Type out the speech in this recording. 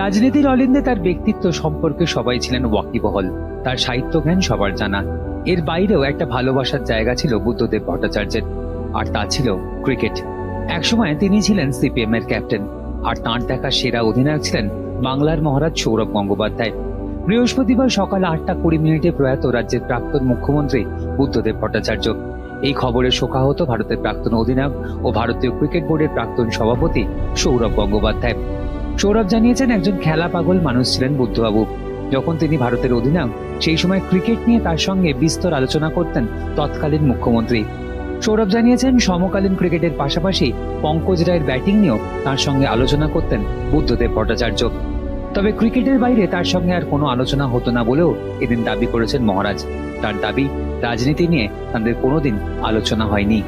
রাজনীতির অলিন্দে তার ব্যক্তিত্ব সম্পর্কে সবাই ছিলেন ওয়াকিবহল। তার সাহিত্য জ্ঞান সবার জানা। এর বাইরেও একটা ভালোবাসার জায়গা ছিল বুদ্ধদেব ভট্টাচার্যের, আর তা ছিল ক্রিকেট। একসময় তিনি ছিলেন সিপিএম এর ক্যাপ্টেন, আর তাঁর দেখা সেরা অধিনায়ক ছিলেন বাংলার মহারাজ সৌরভ গঙ্গোপাধ্যায়। বৃহস্পতিবার সকাল আটটা কুড়ি মিনিটে প্রয়াত রাজ্যের প্রাক্তন মুখ্যমন্ত্রী বুদ্ধদেব ভট্টাচার্য। এই খবরে শোকাহত ভারতের প্রাক্তন অধিনায়ক ও ভারতীয় ক্রিকেট বোর্ডের প্রাক্তন সভাপতি সৌরভ গঙ্গোপাধ্যায়। সৌরভ জানিয়েছেন একজন খেলা পাগল মানুষ ছিলেন বুদ্ধবাবু। যখন তিনি ভারতের অধিনায়ক, সেই সময় ক্রিকেট নিয়ে তার সঙ্গে বিস্তর আলোচনা করতেন তৎকালীন মুখ্যমন্ত্রী। সৌরভ জানিয়েছেন, সমকালীন ক্রিকেটের পাশাপাশি পঙ্কজ রায়ের ব্যাটিং নিয়েও তার সঙ্গে আলোচনা করতেন বুদ্ধদেব ভট্টাচার্য। তবে ক্রিকেটের বাইরে তার সঙ্গে আর কোনো আলোচনা হতো না বলেও এদিন দাবি করেছেন মহারাজ। তার দাবি, রাজনীতি নিয়ে তাদের কোনোদিন আলোচনা হয়নি।